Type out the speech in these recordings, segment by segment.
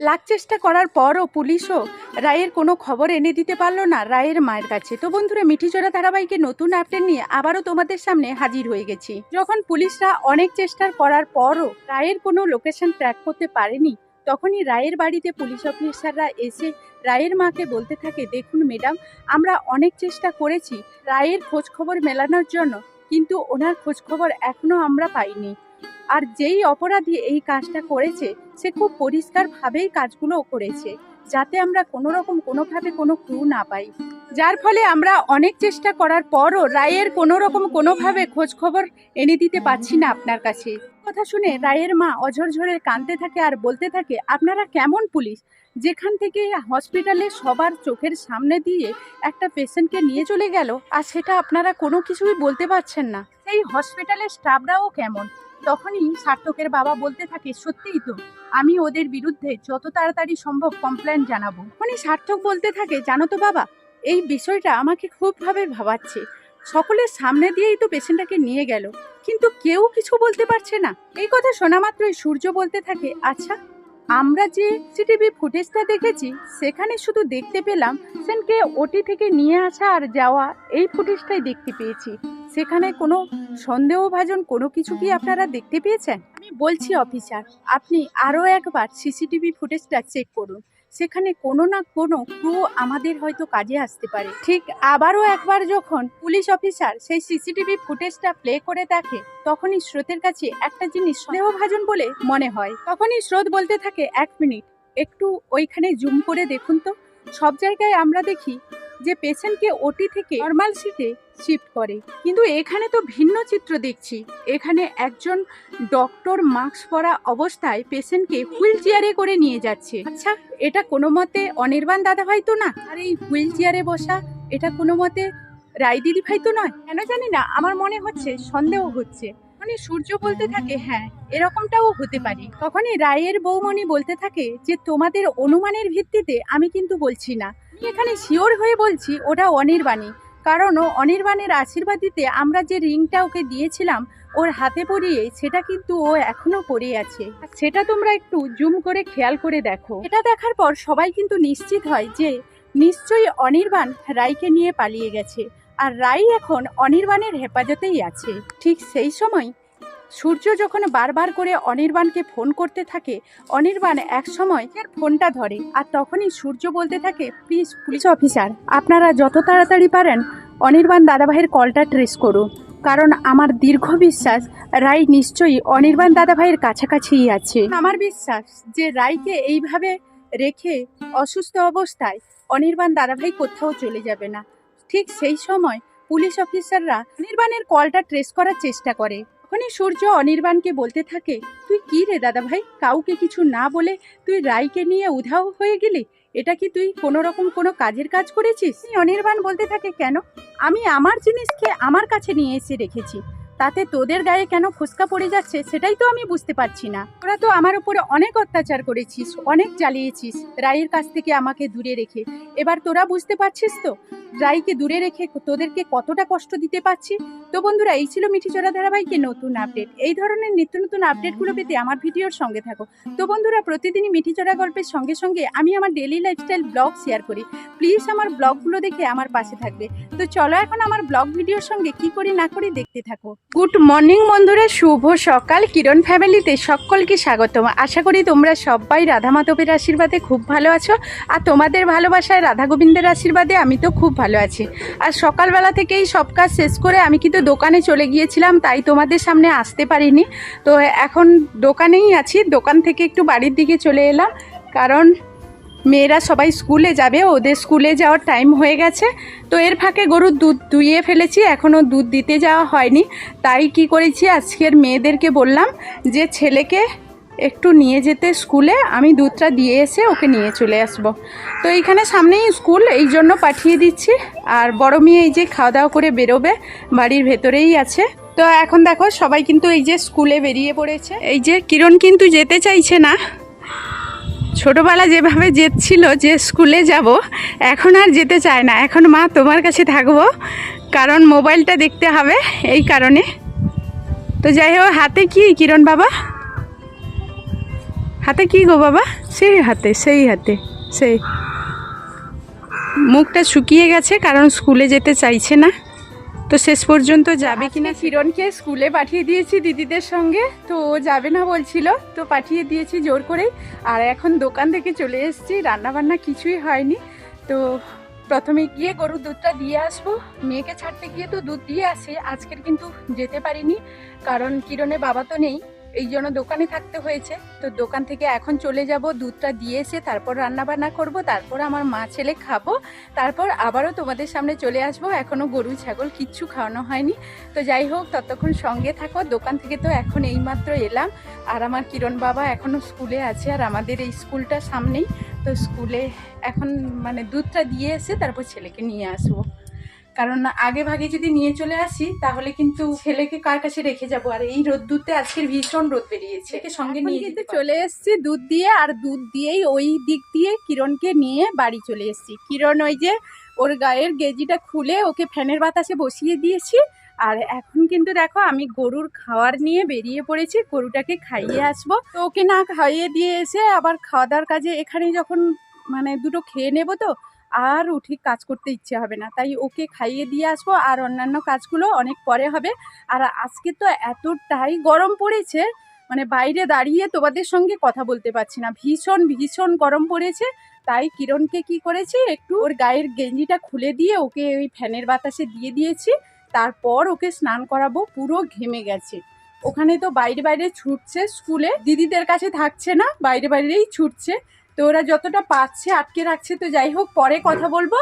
লাখ চেষ্টা করার পরও পুলিশও রায়ের কোনো খবর এনে দিতে পারল না রায়ের মায়ের কাছে। তো বন্ধুরা মিঠিচোরা ধারাবাহিকে নতুন আপডেট নিয়ে আবারও তোমাদের সামনে হাজির হয়ে গেছি। যখন পুলিশরা অনেক চেষ্টার করার পরও রায়ের কোনো লোকেশন ট্র্যাক করতে পারেনি, তখনই রায়ের বাড়িতে পুলিশ অফিসাররা এসে রায়ের মাকে বলতে থাকে, দেখুন ম্যাডাম, আমরা অনেক চেষ্টা করেছি রায়ের খোঁজ খবর মেলানোর জন্য, কিন্তু ওনার খোঁজ খবর এখনও আমরা পাইনি। আর যেই অপরাধী এই কাজটা করেছে সে খুব পরিষ্কারভাবেই কাজগুলো করেছে, যাতে আমরা কোনো রকম কোনোভাবে কোনো ক্লু না পাই। যার ফলে আমরা অনেক চেষ্টা করার পরও রায়ের কোনো রকম কোনোভাবে খোঁজখবর এনে দিতে পারছি না আপনার কাছে। কথা শুনে রায়ের মা অঝর ঝরে কাঁদতে থাকে আর বলতে থাকে, আপনারা কেমন পুলিশ? যেখান থেকে হসপিটালে সবার চোখের সামনে দিয়ে একটা পেশেন্টকে নিয়ে চলে গেল, আর সেটা আপনারা কোনো কিছুই বলতে পারছেন না। সেই হসপিটালের স্টাফরাও কেমন? তখনই সার্থকের বাবা বলতে থাকে, সত্যিই তো, আমি ওদের বিরুদ্ধে যত তাড়াতাড়ি সম্ভব কমপ্লেন জানাব। মানে সার্থক বলতে থাকে, জানো তো বাবা, এই বিষয়টা আমাকে খুবভাবে ভাবাচ্ছে। সকলের সামনে দিয়েই তো পেশেন্টটাকে নিয়ে গেল, কিন্তু কেউ কিছু বলতে পারছে না। এই কথা শোনা মাত্রই সূর্য বলতে থাকে আচ্ছা আমরা যে সিটিভি ফুটেজটা দেখেছি, সেখানে শুধু দেখতে পেলাম সেনকে ওটি থেকে নিয়ে আসা আর যাওয়া, এই ফুটেজটাই দেখতে পেয়েছি। সেখানে কোনো সন্দেহভাজন কোনো কিছু কি আপনারা দেখতে পেয়েছেন? আমি বলছি, অফিসার, আপনি আরও একবার সিসিটিভি ফুটেজটা চেক করুন। সেখানে কোনো না কোনো ক্রু আমাদের হয়তো কাজে আসতে পারে। ঠিক আবারও একবার যখন পুলিশ অফিসার সেই সিসিটিভি ফুটেজটা প্লে করে দেখে, তখনই স্রোতের কাছে একটা জিনিস সন্দেহভাজন বলে মনে হয়। তখনই স্রোত বলতে থাকে, এক মিনিট, একটু ওইখানে জুম করে দেখুন তো। সব জায়গায় আমরা দেখি যে পেশেন্টকে ওটি থেকে নর্মাল সিটে শিফট করে। কিন্তু এখানে তো ভিন্ন চিত্র দেখছি। এখানে একজন ডক্টর মাস্ক পরা অবস্থায় পেশেন্টকে হুইল চেয়ারে করে নিয়ে যাচ্ছে। আচ্ছা এটা কোনো মতে অনির্বাণ দাদা তো না? আর এই হুইল চেয়ারে বসা, এটা কোনো মতে রায় দিদি ভাই তো নয়? কেন জানি না, আমার মনে হচ্ছে, সন্দেহ হচ্ছে। মানে সূর্য বলতে থাকে হ্যাঁ এরকমটাও হতে পারে। তখনই রায়ের বৌমণি বলতে থাকে যে, তোমাদের অনুমানের ভিত্তিতে আমি কিন্তু বলছি না। আমি এখানে শিওর হয়ে বলছি, ওটা অনির্বাণী। কারণ ও অনির্বাণের আশীর্বাদিতে আমরা যে রিংটা ওকে দিয়েছিলাম, ওর হাতে পরিয়ে সেটা কিন্তু ও এখনও পরে আছে। সেটা তোমরা একটু জুম করে খেয়াল করে দেখো। এটা দেখার পর সবাই কিন্তু নিশ্চিত হয় যে নিশ্চয়ই অনির্বাণ রাইকে নিয়ে পালিয়ে গেছে। আর রাই এখন অনির্বাণের হেফাজতেই আছে। ঠিক সেই সময় সূর্য যখন বারবার করে অনির্বাণকে ফোন করতে থাকে, অনির্বাণ এক সময় এর ফোনটা ধরে আর তখনই সূর্য বলতে থাকে প্লিজ পুলিশ অফিসার আপনারা যত তাড়াতাড়ি পারেন, অনির্বাণ দাদাভাইয়ের কলটা ট্রেস করুন। কারণ আমার দীর্ঘ বিশ্বাস রাই নিশ্চয়ই অনির্বাণ দাদাভাইয়ের কাছাকাছিই আছে। আমার বিশ্বাস যে রাইকে এইভাবে রেখে অসুস্থ অবস্থায় অনির্বাণ দাদাভাই কোথাও চলে যাবে না। ঠিক সেই সময় পুলিশ অফিসাররা অনির্বাণের কলটা ট্রেস করার চেষ্টা করে। তখনই সূর্য অনির্বাণকে বলতে থাকে, তুই কি রে দাদা ভাই কাউকে কিছু না বলে তুই রাইকে নিয়ে উধাও হয়ে গেলি? এটা কি তুই কোনো রকম কোনো কাজের কাজ করেছিস? অনির্বাণ বলতে থাকে, কেন? আমি আমার জিনিসকে আমার কাছে নিয়ে এসে রেখেছি। তাতে তোদের গায়ে কেন ফুসকা পড়ে যাচ্ছে সেটাই তো আমি বুঝতে পারছি না। তোরা তো আমার উপরে অনেক অত্যাচার করেছিস, অনেক জ্বালিয়েছিস, রায়ের কাছ থেকে আমাকে দূরে রেখে। এবার তোরা বুঝতে পারছিস তো রাইকে দূরে রেখে তোদেরকে কতটা কষ্ট দিতে পারছি? তো বন্ধুরা, এই ছিল মিঠি চড়া ধারাবাহিকে নতুন আপডেট এই ধরনের নিত্য নতুন আপডেটগুলো পেতে আমার ভিডিওর সঙ্গে থাকো। তো বন্ধুরা, প্রতিদিনই মিঠি চড়া গল্পের সঙ্গে সঙ্গে আমি আমার ডেলি লাইফস্টাইল ব্লগ শেয়ার করি। প্লিজ আমার ব্লগগুলো দেখে আমার পাশে থাকবে। তো চলো এখন আমার ব্লগ ভিডিওর সঙ্গে কি করি না করি দেখতে থাকো। গুড মর্নিং বন্ধুরা, শুভ সকাল। কিরণ ফ্যামিলিতে সকলকে স্বাগতম। আশা করি তোমরা সবাই রাধা মাধবের আশীর্বাদে খুব ভালো আছো। আর তোমাদের ভালোবাসায় রাধা গোবিন্দের আশীর্বাদে আমি তো খুব ভালো আছি। আর সকালবেলা থেকেই সব কাজ শেষ করে আমি কিন্তু দোকানে চলে গিয়েছিলাম, তাই তোমাদের সামনে আসতে পারিনি। তো এখন দোকানেই আছি, দোকান থেকে একটু বাড়ির দিকে চলে এলাম। কারণ মেয়েরা সবাই স্কুলে যাবে, ওদের স্কুলে যাওয়ার টাইম হয়ে গেছে। তো এর ফাঁকে গরুর দুধ দুইয়ে ফেলেছি এখনও দুধ দিতে যাওয়া হয়নি। তাই কি করেছি, আজকের মেয়েদেরকে বললাম যে ছেলেকে একটু নিয়ে যেতে স্কুলে, আমি দুধটা দিয়ে এসে ওকে নিয়ে চলে আসব। তো এইখানে সামনেই স্কুল, এই জন্য পাঠিয়ে দিচ্ছি। আর বড় মেয়ে এই যে খাওয়া দাওয়া করে বেরোবে, বাড়ির ভেতরেই আছে। তো এখন দেখো, সবাই কিন্তু এই যে স্কুলে বেরিয়ে পড়েছে। এই যে কিরণ কিন্তু যেতে চাইছে না। ছোটবেলা যেভাবে যেচ্ছিল যে স্কুলে যাব, এখন আর যেতে চায় না। এখন মা তোমার কাছে থাকব, কারণ মোবাইলটা দেখতে হবে এই কারণে। তো যাই হোক, হাতে কি কিরণ বাবা? হাতে কি গো বাবা? সেই হাতে সেই হাতে, সেই। মুখটা শুকিয়ে গেছে, কারণ স্কুলে যেতে চাইছে না। তো শেষ পর্যন্ত যাবে কিনা কিরণকে স্কুলে পাঠিয়ে দিয়েছি দিদিদের সঙ্গে। তো ও যাবে না বলছিল তো পাঠিয়ে দিয়েছি জোর করে আর এখন দোকান থেকে চলে এসেছি রান্নাবান্না কিছুই হয়নি। তো প্রথমে গিয়ে গরুর দুধটা দিয়ে আসব। মেয়েকে ছাড়তে গিয়ে তো দুধ দিয়ে আসি আজকের কিন্তু যেতে পারিনি কারণ কিরণের বাবা তো নেই। এই জন্য দোকানে থাকতে হয়েছে। তো দোকান থেকে এখন চলে যাব, দুধটা দিয়ে এসে তারপর রান্না বান্না করব, তারপর আমার মা ছেলে খাব, তারপর আবারও তোমাদের সামনে চলে আসব। এখনও গরু, ছাগল কিচ্ছু খাওয়ানো হয়নি। তো যাই হোক, ততক্ষণ সঙ্গে থাকো। দোকান থেকে তো এখন এইমাত্র এলাম। আর আমার কিরণ বাবা এখনও স্কুলে আছে আর আমাদের এই স্কুলটা সামনেই। তো স্কুলে এখন মানে দুধটা দিয়ে এসে তারপর ছেলেকে নিয়ে আসব। কারণ আগে ভাগে যদি নিয়ে চলে আসি তাহলে কিন্তু ছেলেকে কার কাছে রেখে যাব? আর এই রোদ্দুরতে আজকের ভীষণ রোদ বেরিয়েছে। একে সঙ্গে নিয়ে কিন্তু চলে এসেছি দুধ দিয়ে আর দুধ দিয়েই ওই দিক দিয়ে কিরণকে নিয়ে বাড়ি চলে এসেছি। কিরণ ওই যে ওর গায়ের গেজিটা খুলে ওকে ফ্যানের বাতাসে বসিয়ে দিয়েছি। আর এখন কিন্তু দেখো আমি গরুর খাওয়ার নিয়ে বেরিয়ে পড়েছি গরুটাকে খাইয়ে আসব। তো ওকে না খাইয়ে দিয়ে এসে আবার খাওয়া দাওয়ার কাজে এখানে যখন মানে দুটো খেয়ে নেব তো আর উঠে কাজ করতে ইচ্ছে হবে না। তাই ওকে খাইয়ে দিয়ে আসব আর অন্যান্য কাজগুলো অনেক পরে হবে। আর আজকে তো এতটাই গরম পড়েছে মানে বাইরে দাঁড়িয়ে তোমাদের সঙ্গে কথা বলতে পারছি না। ভীষণ ভীষণ গরম পড়েছে। তাই কিরণকে কি করেছি, একটু ওর গায়ের গেঞ্জিটা খুলে দিয়ে ওকে ওই ফ্যানের বাতাসে দিয়ে দিয়েছি। তারপর ওকে স্নান করাবো, পুরো ঘেমে গেছে। ওখানে তো বাইরে বাইরে ছুটছে স্কুলে। দিদিদের কাছে থাকছে না, বাইরে, বাইরেই ছুটছে। তো ওরা যতটা পাচ্ছে আটকে রাখছে তো যাই হোক পরে কথা বলব।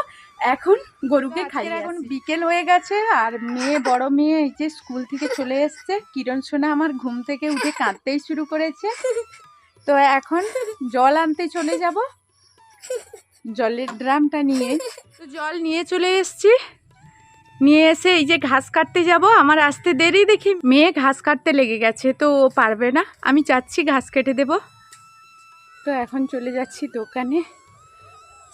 এখন গরুকে খাই এখন বিকেল হয়ে গেছে আর মেয়ে বড় মেয়ে এই যে স্কুল থেকে চলে এসছে কিরণ সোনা আমার ঘুম থেকে উঠে কাঁদতেই শুরু করেছে। তো এখন জল আনতে চলে যাব। জলের ড্রামটা নিয়ে। তো জল নিয়ে চলে এসছি। নিয়ে এসে এই যে ঘাস কাটতে যাব আমার আসতে দেরি দেখি। মেয়ে ঘাস কাটতে লেগে গেছে তো ও পারবে না। আমি চাচ্ছি ঘাস কেটে দেবো। তো এখন চলে যাচ্ছি দোকানে।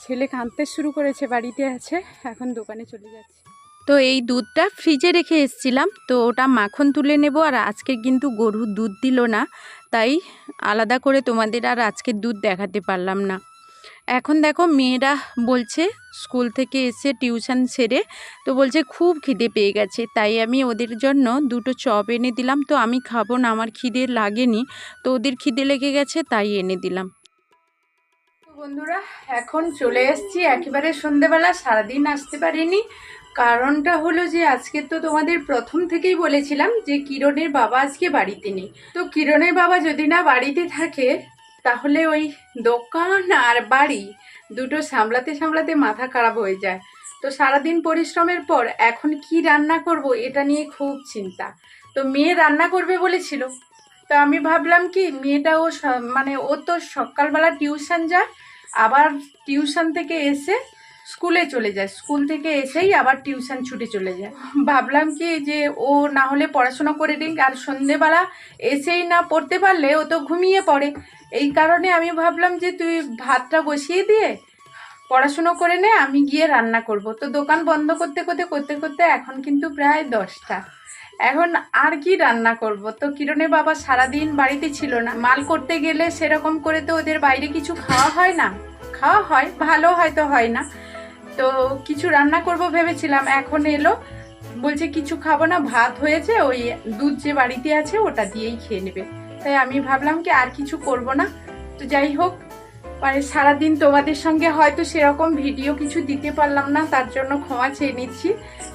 ছেলে কাঁদতে শুরু করেছে, বাড়িতে আছে, এখন দোকানে চলে যাচ্ছি। তো এই দুধটা ফ্রিজে রেখে এসেছিলাম, তো ওটা মাখন তুলে নেব, আর আজকে কিন্তু গরুর দুধ দিল না, তাই আলাদা করে তোমাদের আর আজকের দুধ দেখাতে পারলাম না। এখন দেখো মেয়েরা বলছে স্কুল থেকে এসে টিউশন সেরে তো বলছে খুব খিদে পেয়ে গেছে, তাই আমি ওদের জন্য দুটো চপ এনে দিলাম, তো আমি খাব না, আমার খিদে লাগেনি, তো ওদের খিদে লেগে গেছে, তাই এনে দিলাম। বন্ধুরা, এখন চলে এসেছি একেবারে সন্ধেবেলা, সারাদিন আসতে পারিনি। কারণটা হলো যে, আজকে তো তোমাদের প্রথম থেকেই বলেছিলাম যে, কিরণের বাবা আজকে বাড়িতে নেই। তো কিরণের বাবা যদি না বাড়িতে থাকে, তাহলে ওই দোকান আর বাড়ি দুটো সামলাতে সামলাতে মাথা খারাপ হয়ে যায়। তো সারাদিন পরিশ্রমের পর এখন কি রান্না করব, এটা নিয়ে খুব চিন্তা। তো মেয়ে রান্না করবে বলেছিল। তো আমি ভাবলাম কি, মেয়েটা ও মানে ও তো সকালবেলা টিউশন যায়, আবার টিউশন থেকে এসে স্কুলে চলে যায়। স্কুল থেকে এসেই আবার টিউশন ছুটে চলে যায়। ভাবলাম কি যে ও না হলে পড়াশোনা করে নিক, আর সন্ধেবেলা এসেই না পড়তে পারলে ও তো ঘুমিয়ে পড়ে। এই কারণে আমি ভাবলাম যে তুই ভাতটা বসিয়ে দিয়ে পড়াশুনো করে নে, আমি গিয়ে রান্না করব। তো দোকান বন্ধ করতে করতে করতে করতে এখন কিন্তু প্রায় দশটা। এখন আর কি রান্না করব? তো কিরণের বাবা সারাদিন বাড়িতে ছিল না। মাল করতে গেলে সেরকম করে তো ওদের বাইরে কিছু খাওয়া হয় না। খাওয়া হয়, ভালো হয়তো হয় না। তো কিছু রান্না করব ভেবেছিলাম, এখন এলো। বলছে, কিছু খাব না, ভাত হয়েছে, ওই দুধ যে বাড়িতে আছে, ওটা দিয়েই খেয়ে নেবে। তাই আমি ভাবলাম কি আর কিছু করব না। তো যাই হোক মানে সারাদিন তোমাদের সঙ্গে হয়তো সেরকম ভিডিও কিছু দিতে পারলাম না তার জন্য ক্ষমা চেয়ে নিচ্ছি।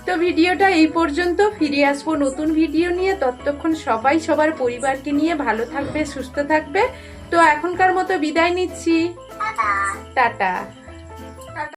তো ভিডিওটা এই পর্যন্ত ফিরে আসব নতুন ভিডিও নিয়ে। ততক্ষণ সবাই সবার পরিবারকে নিয়ে ভালো থাকবে সুস্থ থাকবে। তো এখনকার মতো বিদায় নিচ্ছি। টাটা।